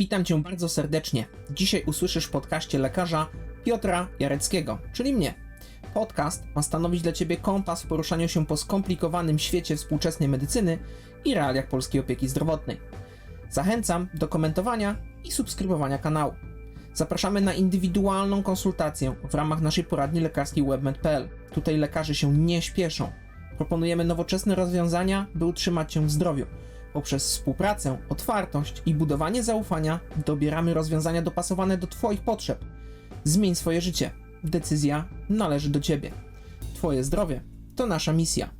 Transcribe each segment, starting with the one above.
Witam Cię bardzo serdecznie. Dzisiaj usłyszysz w podcaście lekarza Piotra Jareckiego, czyli mnie. Podcast ma stanowić dla Ciebie kompas w poruszaniu się po skomplikowanym świecie współczesnej medycyny i realiach polskiej opieki zdrowotnej. Zachęcam do komentowania i subskrybowania kanału. Zapraszamy na indywidualną konsultację w ramach naszej poradni lekarskiej webmed.pl. Tutaj lekarze się nie śpieszą. Proponujemy nowoczesne rozwiązania, by utrzymać Cię w zdrowiu. Poprzez współpracę, otwartość i budowanie zaufania dobieramy rozwiązania dopasowane do Twoich potrzeb. Zmień swoje życie. Decyzja należy do Ciebie. Twoje zdrowie to nasza misja.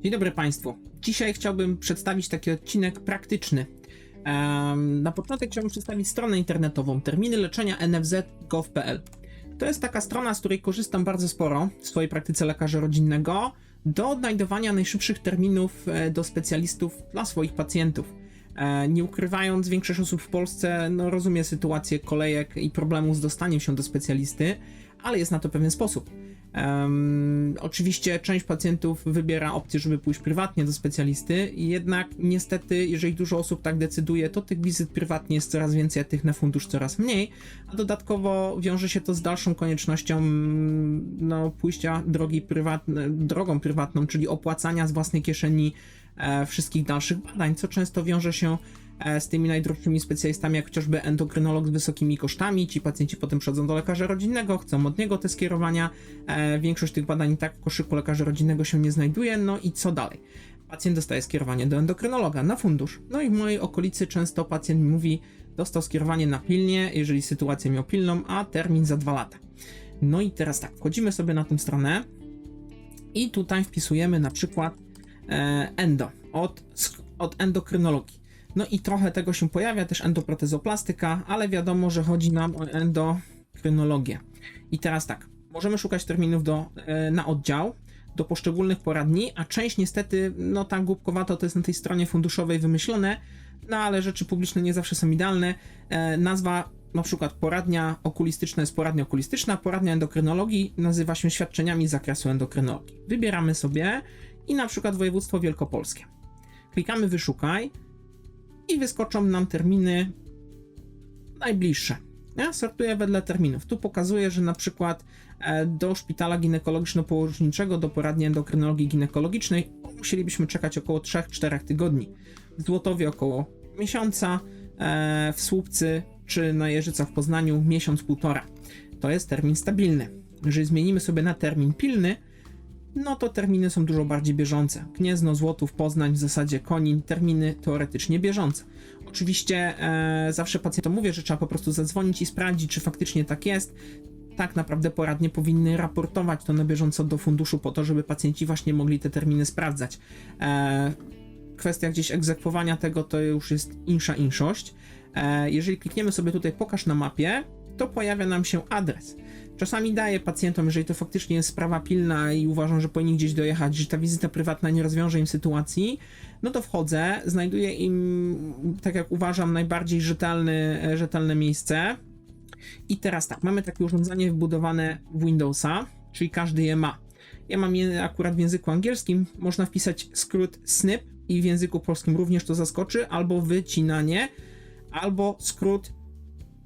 Dzień dobry Państwu. Dzisiaj chciałbym przedstawić taki odcinek praktyczny. Na początek chciałbym przedstawić stronę internetową terminy leczenia nfz.gov.pl. To jest taka strona, z której korzystam bardzo sporo w swojej praktyce lekarza rodzinnego do odnajdowania najszybszych terminów e, do specjalistów dla swoich pacjentów. E, Nie ukrywając, większość osób w Polsce no, rozumie sytuację kolejek i problemu z dostaniem się do specjalisty, ale jest na to pewien sposób. Em, oczywiście część pacjentów wybiera opcję, żeby pójść prywatnie do specjalisty, jednak niestety, jeżeli dużo osób tak decyduje, to tych wizyt prywatnie jest coraz więcej, a tych na fundusz coraz mniej, a dodatkowo wiąże się to z dalszą koniecznością mm, no, pójścia drogi prywatne, drogą prywatną, czyli opłacania z własnej kieszeni e, wszystkich dalszych badań, co często wiąże się z tymi najdroższymi specjalistami, jak chociażby endokrynolog z wysokimi kosztami. Ci pacjenci potem przychodzą do lekarza rodzinnego, chcą od niego te skierowania. E, większość tych badań i tak w koszyku lekarza rodzinnego się nie znajduje. No i co dalej? Pacjent dostaje skierowanie do endokrynologa na fundusz. No i w mojej okolicy często pacjent mówi, dostał skierowanie na pilnie, jeżeli sytuację miał pilną, a termin za dwa lata. No i teraz tak, wchodzimy sobie na tę stronę i tutaj wpisujemy na przykład e, endo od, od endokrynologii. No i trochę tego się pojawia, też endoprotezoplastyka, ale wiadomo, że chodzi nam o endokrynologię. I teraz tak, możemy szukać terminów do, e, na oddział, do poszczególnych poradni, a część niestety, no tam głupkowato to jest na tej stronie funduszowej wymyślone, no ale rzeczy publiczne nie zawsze są idealne. E, nazwa na przykład poradnia okulistyczna jest poradnia okulistyczna, poradnia endokrynologii nazywa się świadczeniami z zakresu endokrynologii. Wybieramy sobie i na przykład województwo wielkopolskie. Klikamy wyszukaj i wyskoczą nam terminy najbliższe. Ja sortuję wedle terminów. Tu pokazuję, że na przykład e, do szpitala ginekologiczno-położniczego, do poradni endokrynologii ginekologicznej musielibyśmy czekać około 3-4 tygodni. W Złotowie około miesiąca, e, w Słupcy czy na Jeżycach w Poznaniu miesiąc, półtora. To jest termin stabilny. Jeżeli zmienimy sobie na termin pilny, no to terminy są dużo bardziej bieżące. Gniezno, Złotów, Poznań, w zasadzie Konin, terminy teoretycznie bieżące. Oczywiście e, zawsze pacjentom mówię, że trzeba po prostu zadzwonić i sprawdzić, czy faktycznie tak jest. Tak naprawdę poradnie powinny raportować to na bieżąco do funduszu po to, żeby pacjenci właśnie mogli te terminy sprawdzać. E, kwestia gdzieś egzekwowania tego to już jest insza inszość. E, jeżeli klikniemy sobie tutaj pokaż na mapie, to pojawia nam się adres. Czasami daję pacjentom, jeżeli to faktycznie jest sprawa pilna i uważam, że powinni gdzieś dojechać, że ta wizyta prywatna nie rozwiąże im sytuacji, no to wchodzę, znajduję im, tak jak uważam, najbardziej rzetelny, rzetelne miejsce. I teraz tak, mamy takie urządzenie wbudowane w Windowsa, czyli każdy je ma. Ja mam je akurat w języku angielskim, można wpisać skrót snip i w języku polskim również to zaskoczy, albo wycinanie, albo skrót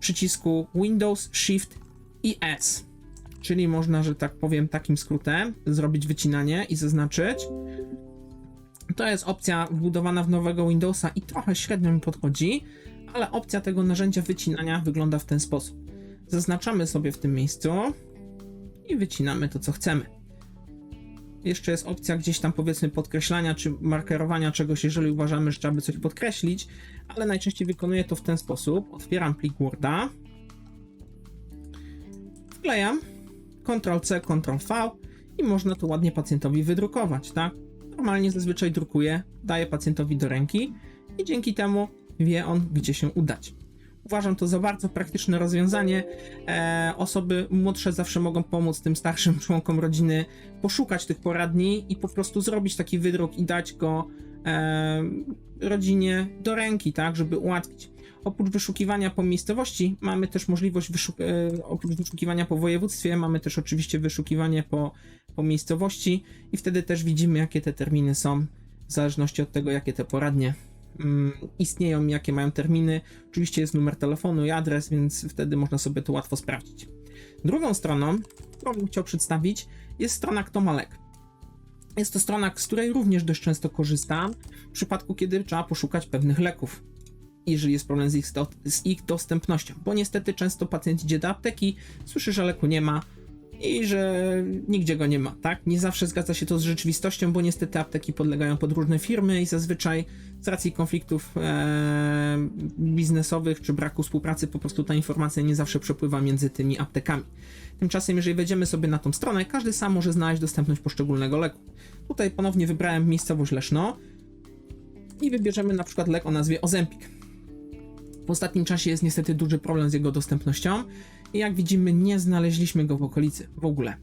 przycisku Windows, Shift i S. Czyli można, że tak powiem, takim skrótem zrobić wycinanie i zaznaczyć. To jest opcja wbudowana w nowego Windowsa i trochę średnio mi podchodzi, ale opcja tego narzędzia wycinania wygląda w ten sposób. Zaznaczamy sobie w tym miejscu i wycinamy to, co chcemy. Jeszcze jest opcja gdzieś tam powiedzmy podkreślania czy markerowania czegoś, jeżeli uważamy, że trzeba by coś podkreślić, ale najczęściej wykonuję to w ten sposób. Otwieram plik Worda, wklejam Ctrl-C, Ctrl-V i można to ładnie pacjentowi wydrukować, tak? Normalnie zazwyczaj drukuję, daję pacjentowi do ręki i dzięki temu wie on, gdzie się udać. Uważam to za bardzo praktyczne rozwiązanie. E, osoby młodsze zawsze mogą pomóc tym starszym członkom rodziny poszukać tych poradni i po prostu zrobić taki wydruk i dać go e, rodzinie do ręki, tak, żeby ułatwić. Oprócz wyszukiwania po miejscowości, mamy też możliwość, wyszuk- e, oprócz wyszukiwania po województwie, mamy też oczywiście wyszukiwanie po, po miejscowości i wtedy też widzimy, jakie te terminy są, w zależności od tego, jakie te poradnie istnieją, jakie mają terminy. Oczywiście jest numer telefonu i adres, więc wtedy można sobie to łatwo sprawdzić. Drugą stroną, którą bym chciał przedstawić, jest strona Kto ma lek. Jest to strona, z której również dość często korzystam w przypadku, kiedy trzeba poszukać pewnych leków. Jeżeli jest problem z ich, z ich dostępnością, bo niestety często pacjent idzie do apteki, słyszy, że leku nie ma i że nigdzie go nie ma, tak? Nie zawsze zgadza się to z rzeczywistością, bo niestety apteki podlegają pod różne firmy i zazwyczaj z racji konfliktów e, biznesowych czy braku współpracy po prostu ta informacja nie zawsze przepływa między tymi aptekami. Tymczasem, jeżeli wejdziemy sobie na tą stronę, każdy sam może znaleźć dostępność poszczególnego leku. Tutaj ponownie wybrałem miejscowość Leszno i wybierzemy na przykład lek o nazwie Ozempik. W ostatnim czasie jest niestety duży problem z jego dostępnością jak widzimy nie znaleźliśmy go w okolicy w ogóle.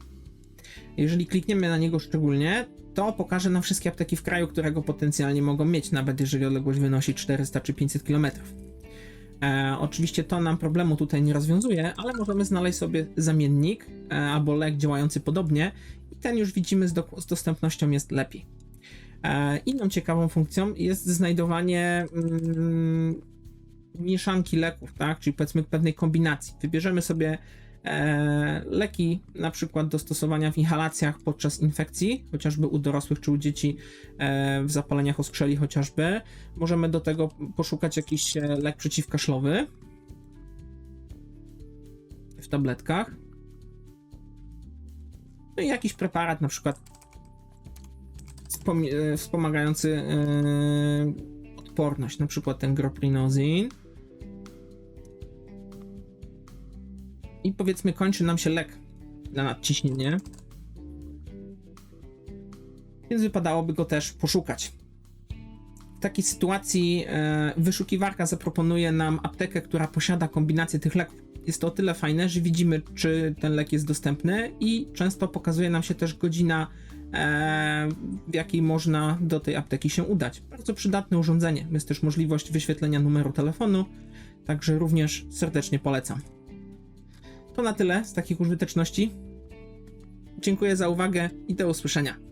Jeżeli klikniemy na niego szczególnie, to pokaże nam wszystkie apteki w kraju, które go potencjalnie mogą mieć, nawet jeżeli odległość wynosi 400 czy 500 km. E, oczywiście to nam problemu tutaj nie rozwiązuje, ale możemy znaleźć sobie zamiennik e, albo lek działający podobnie i ten już widzimy z, do, z dostępnością jest lepiej. E, inną ciekawą funkcją jest znajdowanie mm, mieszanki leków, tak? czyli powiedzmy pewnej kombinacji. Wybierzemy sobie e, leki na przykład do stosowania w inhalacjach podczas infekcji, chociażby u dorosłych czy u dzieci e, w zapaleniach oskrzeli chociażby. Możemy do tego poszukać jakiś e, lek przeciwkaszlowy w tabletkach. No i jakiś preparat na przykład e, wspomagający e, odporność, na przykład ten groprinozin. I powiedzmy kończy nam się lek na nadciśnienie. Więc wypadałoby go też poszukać. W takiej sytuacji e, wyszukiwarka zaproponuje nam aptekę, która posiada kombinację tych leków. Jest to o tyle fajne, że widzimy, czy ten lek jest dostępny, i często pokazuje nam się też godzina, w jakiej można do tej apteki się udać. Bardzo przydatne urządzenie. Jest też możliwość wyświetlenia numeru telefonu, także również serdecznie polecam. To na tyle z takich użyteczności. Dziękuję za uwagę i do usłyszenia.